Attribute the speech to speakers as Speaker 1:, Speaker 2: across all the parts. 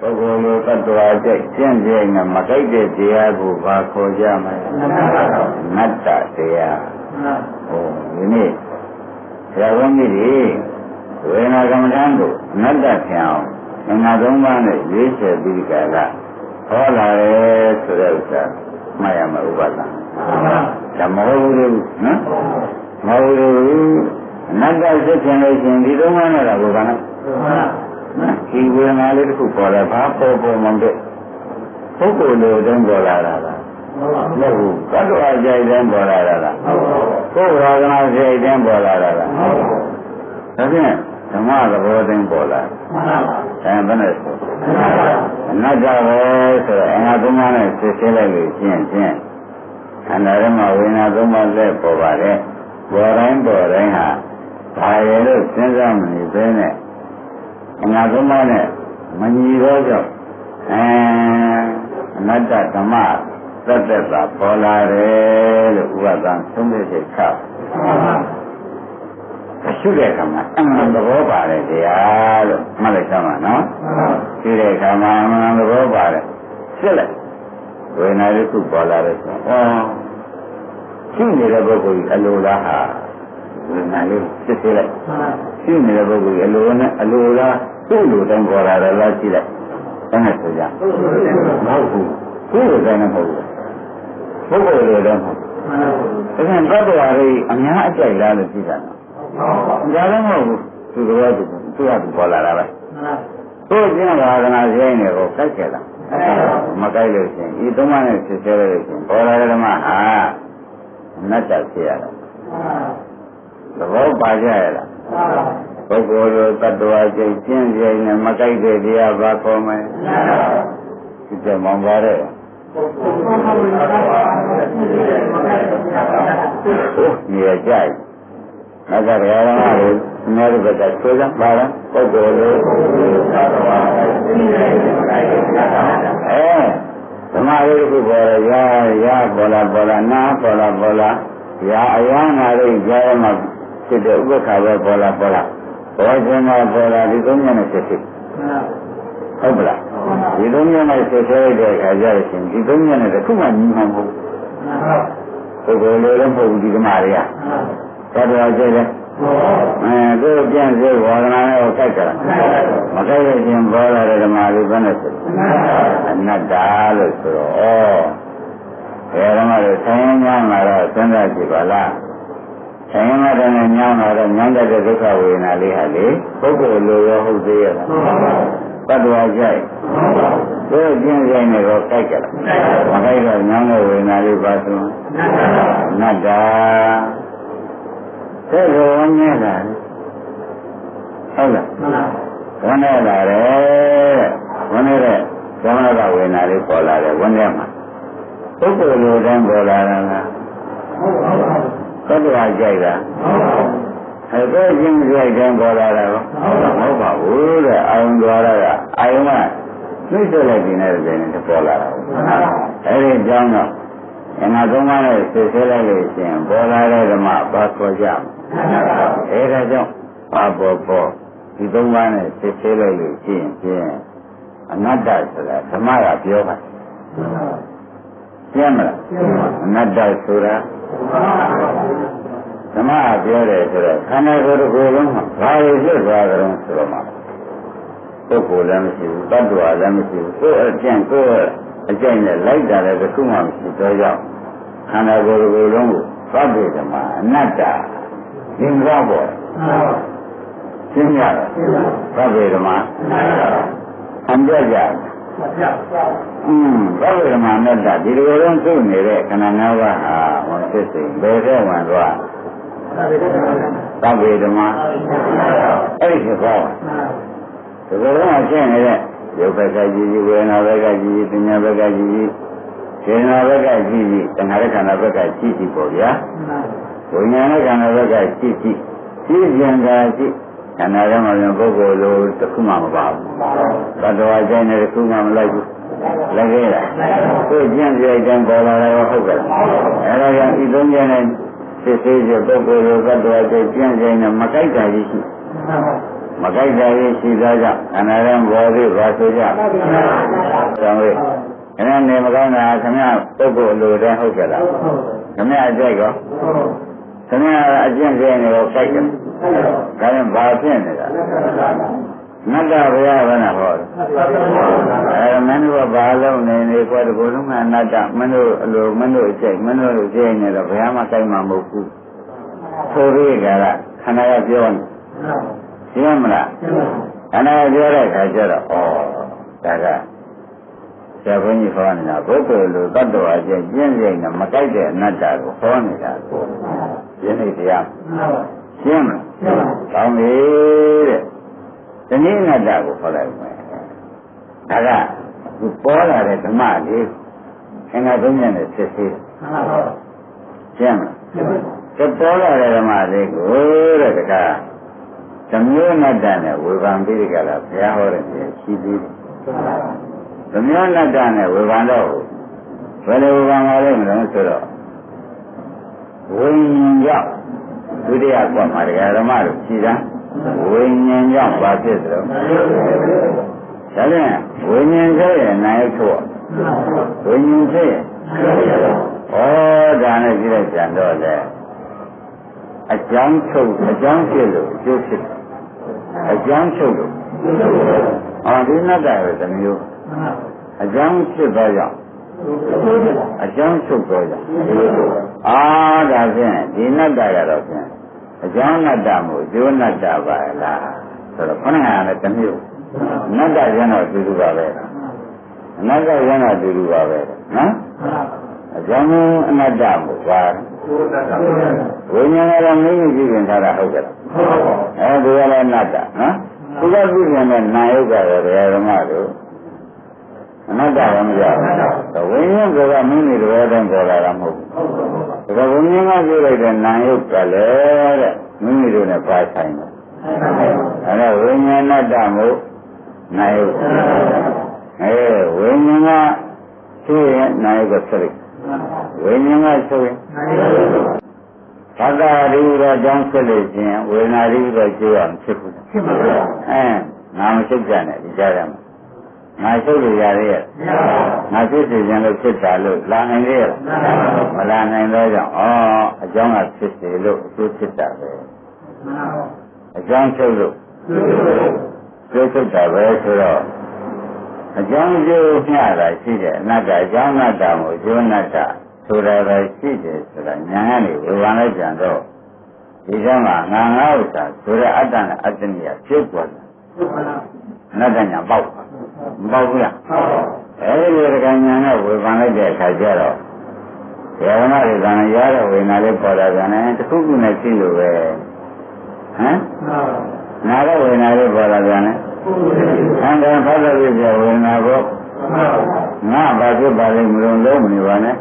Speaker 1: ပုဂ္ဂိုလ်လိုတ attva ကြိတ်ကျင့်ကြင်နဲ့မကြိုက်တဲ့တရားကိုဘာခေါ်ကြမလဲနတ္တတရားဟောဒီနေ့ဆရာဝန်ကြီးတွေဝေဒနာကမ္မဋ္ဌာန်းကိုနတ္တဖြံအောင်ငါသုံးပါးနဲ့ရွေးချယ်ပြီးကြတာဟောလာတယ်ဆိုတဲ့ဥစ္စာမှတ်ရမှာဥပါဒံဒါမဟုတ်ဘူးနော်မဟုတ်ဘူးနတ္တစစ်ခြင်းလို့ရှင်ဒီသုံးပါးနဲ့တော့ဘုရားနော် ဒီဝေဒနာလေးတစ်ခုပေါ်လာဘာပေါ်ပေါ်မှမတဲ့ပုဂ္ဂိုလ်လိုတုံးပေါ်လာတာလားမဟုတ်ဘူးတတ္တဝါကြိုက်တဲ့ပေါ်လာတာလားကိုယ်ဝါဒနာကြိုက်တဲ့ပေါ်လာတာလားဒါဖြင့်ဓမ္မသဘောတိုင်းပေါ်လာတယ်အဲဘယ်နဲ့ဆိုအနတ္တပဲဆိုတော့အင်္ဂါသုံးပါးနဲ့စစ်ဆေးလိုက်လို့ရှင်းရှင်းခန္ဓာထဲမှာဝိညာဉ်သုံးပါးလက်ပေါ်ပါတယ်ပေါ်တိုင်းပေါ်တိုင်းဟာဘာရလို့စဉ်းစားမနေသေးနဲ့ အင်္ဂါသုံးပါးနဲ့မညီတော့ကြောင့်အဲအနတ္တဓမ္မသတ္တတာပေါ်လာတယ်လို့ဥပဒံသုံးတဲ့ချက်ချရှုတဲ့အခါမှာအမှန်သဘောပါတယ်တရားလို့မှတ်လိုက်သမှာနော်ရှုတဲ့အခါမှာအမှန်သဘောပါတယ်စစ်လိုက်ဝေဒနာလေးခုပေါ်လာတယ်ဆိုဟောရှုနေတဲ့ပုဂ္ဂိုလ်ကြီးအလိုလားဟာဝေဒနာလေးစစ်စစ်လိုက်ရှုနေတဲ့ပုဂ္ဂိုလ်ကြီးအလိုနဲ့အလိုလား သူ့လိုတိုင်းပေါ်လာတယ်လားကြည့်လိုက်အဲ့ဒါဆိုကြမဟုတ်ဘူးသူ့လိုတိုင်းမဟုတ်ဘူးပုဂ္ဂိုလ်လိုတိုင်းမဟုတ်ဘူးဒါပြန်တတ္တဝါတွေအများအကြိုက်လားလို့ကြည့်တာနော်ဒါလည်းမဟုတ်ဘူးသူတော်ကသူကသူပေါ်လာတာပဲကိုယ်ကျင့်ဝါဒနာဆိုင်နေကိုကြိုက်ကြလားမကြိုက်လို့ရှိရင်ဤသုံးပါးနဲ့ဖြစ်သေးလို့ရှိရင်ပေါ်လာတဲ့ဓမ္မဟာနတ္တဖြစ်ရတာသဘောပါကြရလား ပုဂ္ဂိုလ်လိုတ attva ကျင့်ကျင့်ကြနေမကြိုက်တဲ့တရားဘာခေါ်မလဲဒီကြမောင်ပါတဲ့နေရကြိုက်ငါကဘယ်ရမှာလဲအများကြီးပဲဆိုကြပါလားပုဂ္ဂိုလ်လိုအဲဓမ္မလေးခုပေါ်ရရာရာပေါ်လာပေါ်လာနာပေါ်လာပေါ်လာရာအယံနာလေးကြားရမှာဖြစ်တဲ့ဥပ္ပခါပဲပေါ်လာပေါ်လာ ဘောဇင်မှာပေါ်လာဒီသုံးမျိုးနဲ့ဖြစ်ဖြစ်ဟုတ်ပလားဒီသုံးမျိုးနဲ့ဖြစ်ဖြစ်တဲ့အခါကျရင်ဒီသုံးမျိုးနဲ့တစ်ခုမှညီမှာမဟုတ်ဘူးပုဂ္ဂိုလ်လိုလည်းမဟုတ်ဘူးဒီဓမ္မတွေကသတ္တဝါကျဲတယ်အဲသူပြန်စေဝါဒနာနဲ့ကိုကြိုက်ကြတာမကြိုက်လို့ချင်းပေါ်လာတဲ့ဓမ္မလေးဘယ်နဲ့ဆိုအနတ္တလို့ဆိုတော့ဩဘယ်ဓမ္မလို့ဆင်းရဲများမှာတော့စဉ်းစားကြည့်ပါလား ဆင်းရဲမှတဲ့ညောင်းတော့ညောင်းတဲ့ဒုက္ခဝေဒနာလေးဟာလေပုဂ္ဂိုလ်လိုရောဟုတ်သေးရဲ့လားတတ္တဝါကြိုက်သူကျင့်ကြနေတော့ကြိုက်ကြတာမကြိုက်တော့ညောင်းတဲ့ဝေဒနာလေးပါဆိုအနတ္တသိကိုဝန်းနေလာဟုတ်လားဝန်းနေလာတယ်ဝန်းနေတဲ့သမဏကဝေနာလေးပေါ်လာတယ်ဝန်းနေမှာပုဂ္ဂိုလ်လိုတိုင်းပေါ်လာတာလား သတ္တဝါကြိုက်တာအဲဒါချင်းကြိုက်တိုင်းပေါ်လာတာကောမဟုတ်ပါဘူးတဲ့အာယုံသွားတာကအာယုံကနှိမ့်ဆက်လိုက်ခြင်းနဲ့တည်းနဲ့ပေါ်လာတာအဲဒီအကြောင်းတော့အနာသုံးပါးနဲ့ဆွေးဆွေးလိုက်လို့ရှိရင်ပေါ်လာတဲ့ဓမ္မဘာခေါ်ကြမလဲအဲဒါကြောင့်ဘာပေါ်ပေါ်ဒီသုံးပါးနဲ့ဆွေးဆွေးလိုက်လို့ရှိရင်ဖြင့်အနတ္တဆိုတာဓမ္မကပြောပါကျမ်းမလားအနတ္တဆိုတာ ဓမ္မကပြောတယ်ဆိုတော့ခန္ဓာကိုယ်တစ်ခုလုံးမှာဘာလို့ဖြစ်သွားကြလဲဆိုတော့မှပုဂ္ဂိုလ်လည်းမရှိဘူးတ attva လည်းမရှိဘူးကိုယ်အကျင့်ကိုယ်အကျင့်နဲ့လိုက်တာလည်းတစ်ခုမှမရှိတော့ကြောင့်ခန္ဓာကိုယ်ကိုယ်လုံးကိုသဗ္ဗေဓမ္မာအနတ္တသင်္ဘောပေါ်ရှင်းရတယ်သဗ္ဗေဓမ္မာအန္တ ရာယ်อืมသဗ္ဗေဓမ္မာအနတ္တဒီလိုလုံးသိနေတဲ့ခန္ဓာ၅ပါးဟာဟောဖြစ်စိဘယ်တဲ့ဝင်သွားသဗ္ဗေဓမ္မာအဲ့ဒီကောဒီလိုလုံးအရှင်းနေတဲ့ရုပ်ဘက်ကကြည့်ကြည့်ဝေဒနာဘက်ကကြည့်ကြည့်ပညာဘက်ကကြည့်ကြည့်စေနာဘက်ကကြည့်ကြည့်တဏှာရခန္ဓာဘက်ကကြည့်ကြည့်ပေါ့ဗျာဝိညာဉ်ခန္ဓာဘက်ကကြည့်ကြည့်ကြည့်ကြံတာကြည့် ခန္ဓာထဲမှာလည်းပုဂ္ဂိုလ်လိုတစ်ခုမှမပါဘူးသတ္တဝါကျိုင်းနဲ့တစ်ခုမှမလိုက်ဘူးလည်းခဲ့တာကိုကျင့်ကြိုက်တဲ့ပေါ်လာတယ်ဟုတ်ကဲ့အဲဒါကြောင့်ဤသုံးကျနဲ့စစ်သေးကျပုဂ္ဂိုလ်လိုသတ္တဝါကျိုင်းကျင့်ကြိုက်နဲ့မကြိုက်တာကြီးရှိမကြိုက်တဲ့ရေးရှိသောကြောင့်ခန္ဓာရင်ပေါ်ပြီးပါဆိုကြ။ကြောင့်လေခဏနေမကောင်းတာခမပုဂ္ဂိုလ်လိုတဲ့ဟုတ်ကြလား။ခမအကြိုက်ကော ခမအကျင့်ကျင့်နေတော့ကြိုက်တယ်။ဒါရင်ဘာဖြစ်နေတာ။နတ်ကဘုရားဘယ်နဲ့ဟောလဲ။အဲမင်းတို့ကဘာလုံးနေနေကွာတကူလုံးကနတ်ကမင်းတို့အလိုမင်းတို့အကျိတ်မင်းတို့အကျိတ်နေတော့ဘုရားမကြိုက်မှာမဟုတ်ဘူး။ဆိုရကြတာခန္ဓာကပြောနေ။ရှင်းမလား။ခန္ဓာကပြောတဲ့အခါကျတော့ဩဒါကဆရာဘုန်းကြီးဟောနေတာဘုဒ္ဓလိုတတ္တဝါချင်းကျင့်ကြံနဲ့မကြိုက်တဲ့အနတ္တကိုဟောနေတာကို ယနေ့တရားရှင်းမလား။ကောင်းပြီတဲ့။ဒီနေ့အနတ္တကိုဟောလိုက်မယ်။ဒါကသူပေါ်လာတဲ့ဓမ္မလေးအင်္ဂါသုံးညနဲ့ဖြစ်သေးတယ်။ရှင်းမလား။ဒီပေါ်လာတဲ့ဓမ္မလေးကိုတဲ့တကားဓမျိုးနတ္တနဲ့ဝေဖန်ပြီးကြလားဘုရားဟောတဲ့ပြရှိသေးတယ်။ဓမျိုးနတ္တနဲ့ဝေဖန်တော့ဘယ်လိုဝေဖန်ပါလဲမလို့ဆိုတော့ ဝိညာဉ်ကြောင့်ဒုတိယကမှာတရားဓမ္မတို့ရှိတာဝိညာဉ်ကြောင့်ဘာဖြစ်သလဲဒါဖြင့်ဝိညာဉ်ဖြစ်ရင်နိုင်ထုတ်ဝိညာဉ်ဖြစ်ရင်ဩဒါနဲ့ကြည့်လိုက်ကြံတော့လေအကြောင်းချုပ်အကြောင်းဖြစ်လို့အကျိုးဖြစ်အကြောင်းချုပ်လို့အော်ဒီနတ်တာပဲတစ်မျိုးအကြောင်းဖြစ်တော့ကြောင့် အကြောင်းချုပ်တော့ကြောင့်အာဒါဖြင့်ဒီနတ်တာကတော့ဖြင့်အကြောင်းနတ်တာမို့အကျိုးနတ်တာပါလားဆိုတော့ခဏကလည်းတစ်မျိုးနတ်တာကျတော့အတူတူပါပဲအနတ္တကျတော့အတူတူပါပဲနော်အကြောင်းအနတ္တမို့ပါဝိညာဉ်ကတော့မိမိကြည့်ရင်ထားတာဟုတ်ကဲ့အဲဒီကလည်းနတ္တနော်သူကပြုမြင်တဲ့နာယုတ်ကလည်းဘယ်ဓမ္မတို့ အနတ္တဘာမကြောက်ဝိညာဉ်ကမိမိတဘောတည်းပေါ်လာတာမဟုတ်ဘူးဒါကဝိညာဉ်ကပြုလိုက်တဲ့နာယုတ်ကလည်းတဲ့မိမိတို့နဲ့ပါဆိုင်တယ်အဲဒါဝိညာဉ်နတ္တမို့နာယုတ်အဲဝိညာဉ်ကရှိရင်နာယုတ်ကဆက်လိုက်ဝိညာဉ်ကဆိုရင်ဘာသာရိရောအကြောင်းဖြစ်လို့ချင်းဝေဒနာရိရောကျိုးအောင်ဖြစ်ဘူးဖြစ်ပါဘူးအဲငါမရှုပ်ကြနဲ့ဒီကြားရမှာ ငါရှုပ်လို့ရရဲ့ငါဖြစ်စီခြင်းလို့ဖြစ်တာလို့လာနိုင်ရဲ့မလာနိုင်တော့ကြောင့်ဩအကြောင်းကဖြစ်စီလို့အကျိုးဖြစ်တာပဲအကြောင်းချုပ်လို့ကျိုးချုပ်တာပဲဆိုတော့အကြောင်းကျိုးမျှတာရှိတယ်အနတ္တအကြောင်းအနတ္တကိုကျိုးအနတ္တဆိုတာပဲရှိတယ်ဆိုတာညာကနေဝေဘာလိုက်ကြတော့ဒီကမှာငါငါဥစ္စာဆိုတဲ့အတ္တနဲ့အတ္တနိယဖြစ်သွားတယ်အနတ္တညာပေါက် မပေါက်ဘူးလားအဲဒီဒီကညာနဲ့ဝေဘာလိုက်တဲ့အခါကျတော့ယောဂနာတွေကလည်းရတဲ့ဝေနာလေးပေါ်လာကြတယ်တခုခုနဲ့ရှိလို့ပဲဟမ်နာတဲ့ဝေနာလေးပေါ်လာကြတယ်အန္တရာယ်ဖတ်လို့ပြဝေနာကိုငါဘာဖြစ်ပါလိမ့်မလို့လုံးမနေပါနဲ့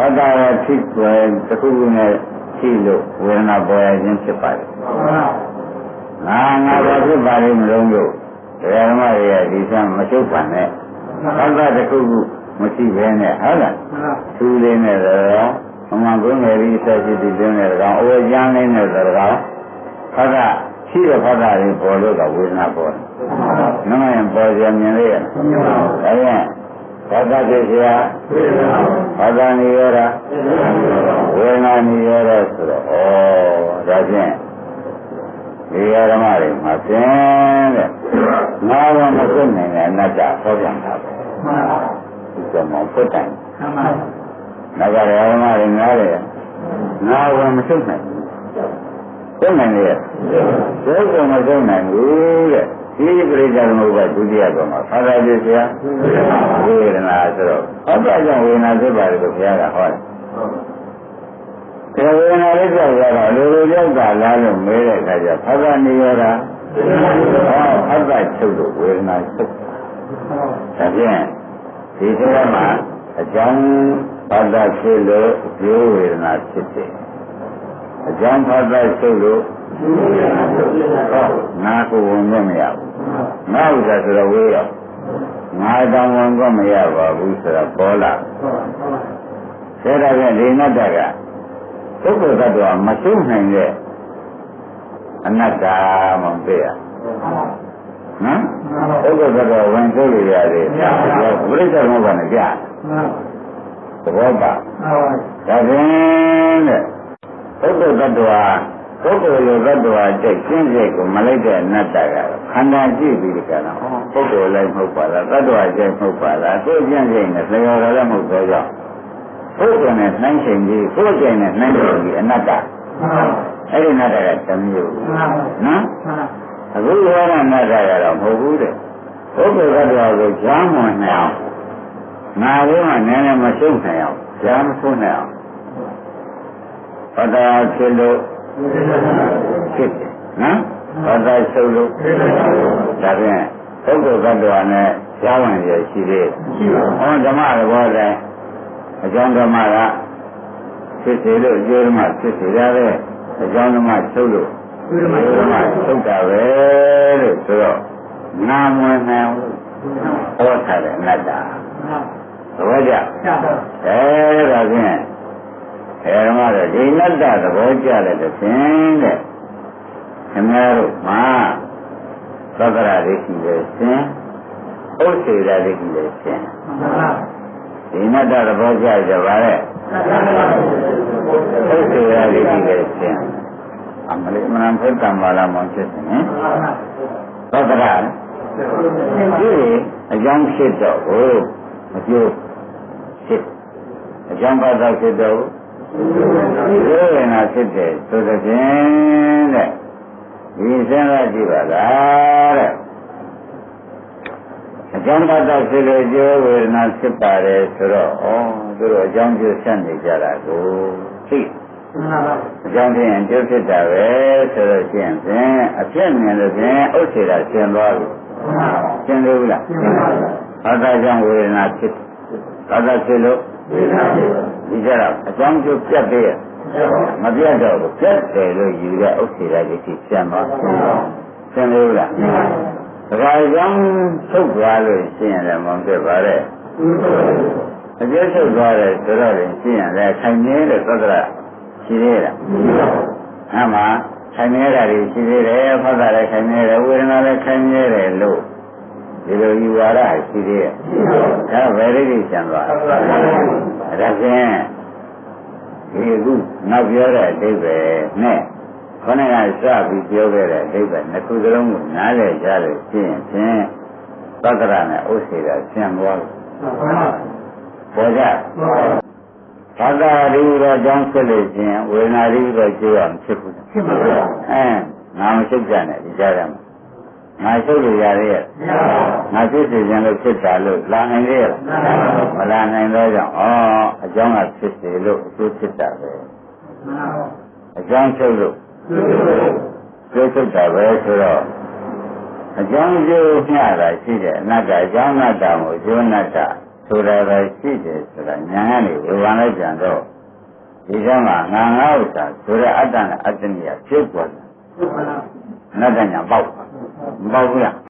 Speaker 1: အတ္တရဲ့ဖြစ်ွယ်တစ်ခုခုနဲ့ရှိလို့ဝေဒနာပေါ်ရခြင်းဖြစ်ပါတယ်ငါငါဘာဖြစ်ပါလိမ့်မလို့လို့ တရားဓမ္မတွေရဲ့ဒီစမ်းမချုပ်ပါနဲ့အတ္တတစ်ခုခုမရှိဘဲနဲ့ဟုတ်လားသူလေးနဲ့တော့အမှန်ကုန်းငယ်ကြီးဆက်ရှိပြီးတင်းတဲ့ကောင်အိုးကျန်းလေးနဲ့တော့ကောင်ဖတ်တာရှိတဲ့ဖတ်တာတွေပေါ်လို့ကဝေဒနာပေါ်တယ်။နမယံပေါ်ကြမြင်လေရ။ဒါရင်ဘာသာကိစ္စရာဘာသာနိရောဓဝေဒနာနိရောဓဆိုတော့ဩဒါဖြင့် ဒီဓမ္မတွေမှာသင်တဲ့ငါးဘမစွနိုင်တဲ့အနတ္တဟောပြန်တာပဲ။မှန်ပါဘူး။ဒီကမောဖွတ်တိုင်။မှန်ပါဘူး။ဒါကြတဲ့ဓမ္မတွေငါးတယ်ငါးဘမစွနိုင်ဘူး။စွနိုင်ရဲ့။ဘယ်ကမစွနိုင်ဘူးတဲ့။ဒီပရိစ္ဆေသမုပ္ပါဒုတိယကောင်မှာသာသာပြည့်စရာဝေဒနာဆိုတော့အတ္တကြောင့်ဝေဒနာဖြစ်ပါတယ်လို့ဘုရားကဟောတယ်။ ဒီဝေဒနာလေးကြောင့်ရတော့လူလူကြောက်တာလားလို့မေးတဲ့အခါကျသာသာနေရတာဟောအတ္တချုပ်လို့ဝေဒနာချုပ်ဒါဖြင့်ဒီစကားမှာအကြောင်းဘာသာဖြစ်လို့အကျိုးဝေဒနာဖြစ်တယ်။အကြောင်းဘာသာချုပ်လို့နာကိုဝင်လို့မရဘူး။ငါဥစ္စာဆိုတော့ဝေးရောငါတောင်ဝင်ก็မရပါဘူးဆိုတော့ပေါ်လာ။ဒါတော့ဒီနတ်တက ပုဂ္ဂိုလ်သတ္တဝါမရှုနိုင်တဲ့အနတ္တမှမသိရနော်ပုဂ္ဂိုလ်ကတော့ဝင်သိလို့ရတယ်ပြိဿဘုရားနဲ့ပြသဘောပါဒါဖြင့်တဲ့ပုဂ္ဂိုလ်တ attva ပုဂ္ဂိုလ်ရောတ attva တဲ့ရှင်းစိတ်ကိုမလိုက်တဲ့အနတ္တကခန္ဓာကြည့်ပြီးဒီကရပုဂ္ဂိုလ်လည်းမဟုတ်ပါလားတ attva ကျဲမဟုတ်ပါလားကိုယ်ကျင့်စိတ်နဲ့လျော်တော်လည်းမဟုတ်တော့ကြောင့် ပုဂ္ဂိုလ်နဲ့နှိုင်းချိန်ပြီးကိုယ်ကျင့်နဲ့နှိုင်းချိန်ပြီးအနတ္တအဲ့ဒီအနတ္တကတစ်မျိုးနော်အခုရောတဲ့အနတ္တကတော့မဟုတ်ဘူးတဲ့ပုဂ္ဂိုလ်တ attva ကိုကြားမဝင်နိုင်အောင်ငါလေးမှနည်းနည်းမရှုပ်နိုင်အောင်ကြားမဆုံးနိုင်အောင်ဟောတာဖြစ်လို့ဖြစ်တယ်နော်ဟောတာရှုပ်လို့ဒါဖြင့်ပုဂ္ဂိုလ်တ attva နဲ့ကြားဝင်ရရှိသေးဟောဓမ္မသဘောတိုင်း အကြောင်းဓမ္မကဖြစ်စေလို့အကျိုးဓမ္မဖြစ်စေရတဲ့အကြောင်းဓမ္မချုပ်လို့အကျိုးဓမ္မချုပ်တာပဲလို့ဆိုတော့နာမဝင်နိုင်ဘူးဟောထားတဲ့အနတ္တသဘောကျအဲဒါဖြင့်အဲဓမ္မတော့ဒီအနတ္တသဘောကျတဲ့တစ်ဖြင့်တဲ့ခင်ဗျားတို့မှာသက္ကရာဒိဋ္ဌိရဲ့ရှင်ဥစ္စေရာဒိဋ္ဌိရဲ့ရှင် ဒီအနတ္တသဘောကျကြပါလေဥစ္စေရာဒိဋ္ဌိရဲ့ရှင်အမလေးမနံဖိတ်တံပါလာမောင်ဖြစ်နေသက္ကရာဒီအကြောင်းဖြစ်တော့ဟိုမကျိုးဖြစ်အကြောင်းပါတော့ဖြစ်တော့ဒီဝေနာဖြစ်တယ်ဆိုတဲ့ဖြင့်တဲ့ဒီစဉ်းစားကြည့်ပါလားတဲ့ အကြောင်းပါတော့ဖြစ်လို့ကျိုးဝေဒနာဖြစ်ပါတယ်ဆိုတော့ဩသူတို့အကြောင်းကျိုးဆက်နေကြတာကိုသိအကြောင်းဖြင့်ကျိုးဖြစ်တာပဲဆိုတော့ရှင်းဖြင့်အဖြစ်မြင်လို့ဖြင့်ဥစ္စေတာရှင်းသွားပြီရှင်းသေးဘူးလားဘာသာကြောင့်ဝေဒနာဖြစ်ဘာသာဖြစ်လို့ဒီကြတော့အကြောင်းကျိုးပြတ်သေးရဲ့မပြတ်တော့ဘူးပြတ်တယ်လို့ယူတဲ့ဥစ္စေတာကြီးရှင်းသွားရှင်းသေးဘူးလား ဒါကြကြောင့်ထုတ်သွားလို့ရှင်းရတယ်မဟုတ်ပါနဲ့အကျိုးထုတ်သွားတယ်ဆိုတော့ရှင်းရတယ်ခိုင်နေတဲ့သဒ္ဒရာရှိသေးလားအမှခိုင်နေတာတွေရှိသေးတယ်ဖတ်တာလည်းခိုင်နေတယ်ဝေဒနာလည်းခိုင်နေတယ်လို့ဒီလိုယူဝါဒရှိသေးရဲ့ဒါဘယ်လိုကြံသွားဒါဖြင့်ဒီအခုနောက်ပြောတဲ့အဓိပ္ပာယ်နဲ့ ခொနကစပြီးပြောခဲ့တဲ့အဓိပ္ပာယ်နှစ်ခုစလုံးကိုနားလည်ကြလို့ရှင်းဖြင့်သက္ကရာနဲ့ဥစ္စေတာရှင်းသွားလို့ပေါ်ကြဘာသာရိရောကြောင့်ဖြစ်လို့ချင်းဝေဒနာရိရောကျိုးအောင်ဖြစ်ဘူးဖြစ်ပါဘူးအဲငါမရှုပ်ကြနဲ့ဒီကြားရမှာငါရှုပ်လို့ရရဲ့ငါဖြစ်စီခြင်းလို့ဖြစ်တာလို့လာနိုင်ရဲ့မလာနိုင်တော့ကြောင့်ဩအကြောင်းကဖြစ်စီလို့အကျိုးဖြစ်တာပဲအကြောင်းရှုပ်လို့ ကျိုးဖြစ်တာပဲဆိုတော့အကြောင်းကျိုးမျှတာရှိတယ်အနတ္တအကြောင်းအနတ္တကိုကျိုးအနတ္တဆိုတာပဲရှိတယ်ဆိုတာညာကနေဝေဘာလိုက်ကြတော့ဒီကမှာငါငါဥစ္စာဆိုတဲ့အတ္တနဲ့အတ္တနိယဖြစ်ပေါ်တယ်အနတ္တညာပေါက်မပေါက်ဘူးလား